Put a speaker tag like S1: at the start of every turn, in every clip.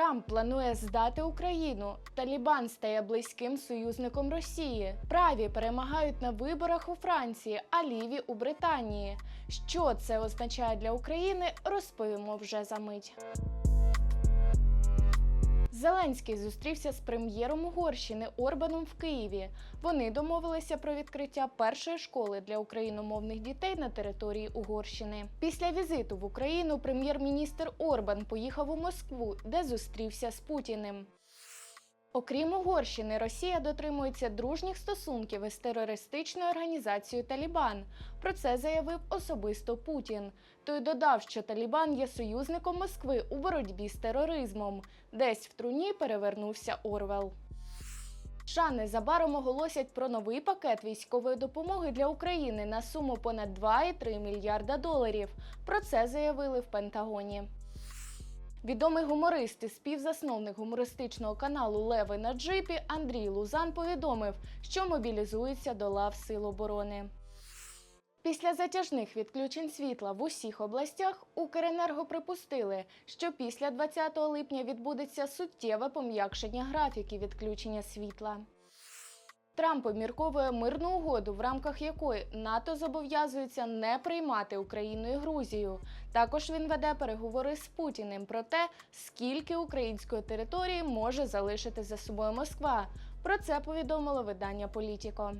S1: Трамп планує здати Україну. Талібан стає близьким союзником Росії. Праві перемагають на виборах у Франції, а ліві у Британії. Що це означає для України, розповімо вже за мить. Зеленський зустрівся з прем'єром Угорщини Орбаном в Києві. Вони домовилися про відкриття першої школи для україномовних дітей на території Угорщини. Після візиту в Україну прем'єр-міністр Орбан поїхав у Москву, де зустрівся з Путіним. Окрім Угорщини, Росія дотримується дружніх стосунків із терористичною організацією Талібан. Про це заявив особисто Путін. Той додав, що Талібан є союзником Москви у боротьбі з тероризмом. Десь в труні перевернувся Орвел. США незабаром оголосять про новий пакет військової допомоги для України на суму понад 2,3 мільярда доларів. Про це заявили в Пентагоні. Відомий гуморист і співзасновник гумористичного каналу Леви на джипі Андрій Лузан повідомив, що мобілізується до лав Сил оборони. Після затяжних відключень світла в усіх областях Укренерго припустили, що після 20 липня відбудеться суттєве пом'якшення графіків відключення світла. Трамп обмірковує мирну угоду, в рамках якої НАТО зобов'язується не приймати Україну і Грузію. Також він веде переговори з Путіним про те, скільки української території може залишити за собою Москва. Про це повідомило видання Політіко.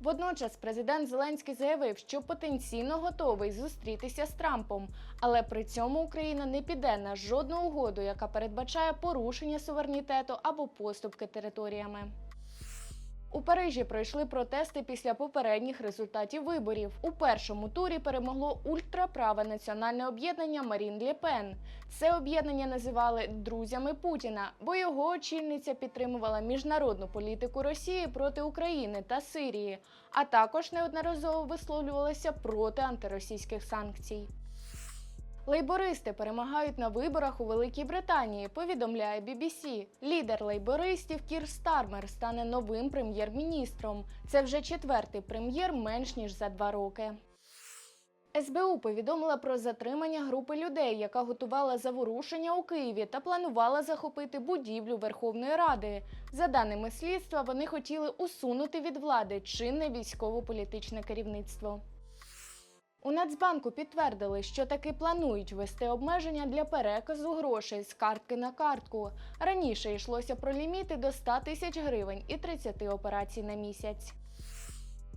S1: Водночас президент Зеленський заявив, що потенційно готовий зустрітися з Трампом, але при цьому Україна не піде на жодну угоду, яка передбачає порушення суверенітету або поступки територіями. У Парижі пройшли протести після попередніх результатів виборів. У першому турі перемогло ультраправе національне об'єднання Марін Лє Пен. Це об'єднання називали друзями Путіна, бо його очільниця підтримувала міжнародну політику Росії проти України та Сирії, а також неодноразово висловлювалася проти антиросійських санкцій. Лейбористи перемагають на виборах у Великій Британії, повідомляє BBC. Лідер лейбористів Кір Стармер стане новим прем'єр-міністром. Це вже четвертий прем'єр менш ніж за два роки. СБУ повідомила про затримання групи людей, яка готувала заворушення у Києві та планувала захопити будівлю Верховної Ради. За даними слідства, вони хотіли усунути від влади чинне військово-політичне керівництво. У Нацбанку підтвердили, що таки планують ввести обмеження для переказу грошей з картки на картку. Раніше йшлося про ліміти до 100 тисяч гривень і 30 операцій на місяць.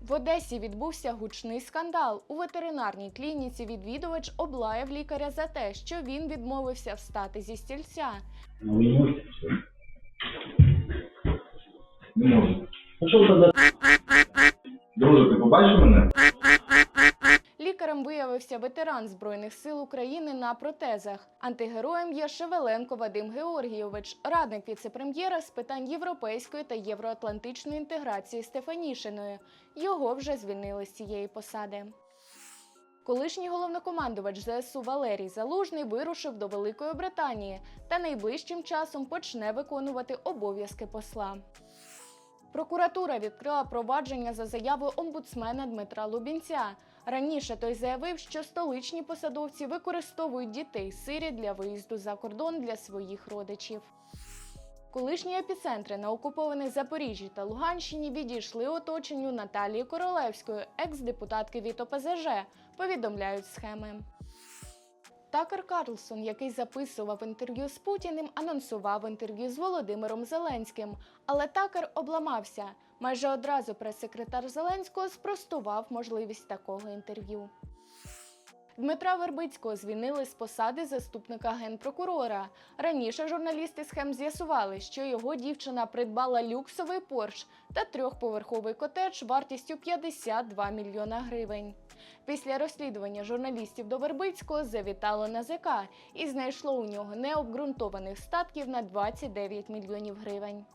S1: В Одесі відбувся гучний скандал. У ветеринарній клініці відвідувач облаяв лікаря за те, що він відмовився встати зі стільця.
S2: Ну, не можете. Не можу. Ну? Друже, ти побачив мене?
S1: Лікарем виявився ветеран Збройних сил України на протезах. Антигероєм є Шевеленко Вадим Георгійович, радник віцепрем'єра з питань європейської та євроатлантичної інтеграції Стефанішиної. Його вже звільнили з цієї посади. Колишній головнокомандувач ЗСУ Валерій Залужний вирушив до Великої Британії та найближчим часом почне виконувати обов'язки посла. Прокуратура відкрила провадження за заявою омбудсмена Дмитра Лубінця. Раніше той заявив, що столичні посадовці використовують дітей сирі для виїзду за кордон для своїх родичів. Колишні епіцентри на окупованих Запоріжжі та Луганщині відійшли оточенню Наталії Королевської, екс-депутатки від ОПЗЖ, повідомляють схеми. Такер Карлсон, який записував інтерв'ю з Путіним, анонсував інтерв'ю з Володимиром Зеленським. Але Такер обламався. Майже одразу прес-секретар Зеленського спростував можливість такого інтерв'ю. Дмитра Вербицького звільнили з посади заступника генпрокурора. Раніше журналісти схем з'ясували, що його дівчина придбала люксовий порш та трьохповерховий котедж вартістю 52 мільйона гривень. Після розслідування журналістів до Вербицького завітало НАЗК і знайшло у нього необґрунтованих статків на 29 мільйонів гривень.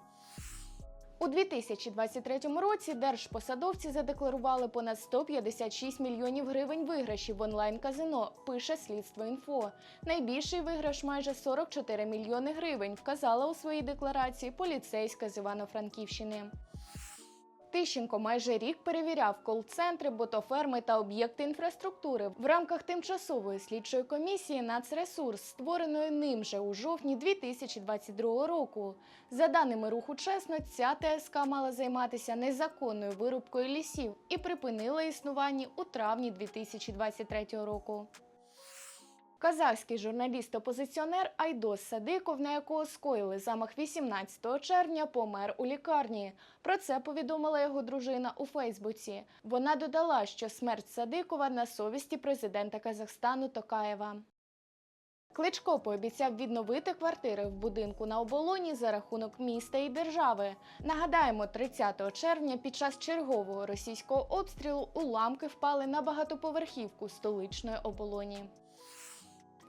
S1: У 2023 році держпосадовці задекларували понад 156 мільйонів гривень виграшів в онлайн-казино, пише слідство інфо. Найбільший виграш майже 44 мільйони гривень, вказала у своїй декларації поліцейська з Івано-Франківщини. Тищенко майже рік перевіряв кол-центри, ботоферми та об'єкти інфраструктури в рамках тимчасової слідчої комісії «Нацресурс», створеної ним же у жовтні 2022 року. За даними руху чесно, ця ТСК мала займатися незаконною вирубкою лісів і припинила існування у травні 2023 року. Казахський журналіст-опозиціонер Айдос Садиков, на якого скоїли замах 18 червня, помер у лікарні. Про це повідомила його дружина у Фейсбуці. Вона додала, що смерть Садикова на совісті президента Казахстану Токаєва. Кличко пообіцяв відновити квартири в будинку на оболоні за рахунок міста і держави. Нагадаємо, 30 червня під час чергового російського обстрілу уламки впали на багатоповерхівку столичної оболоні.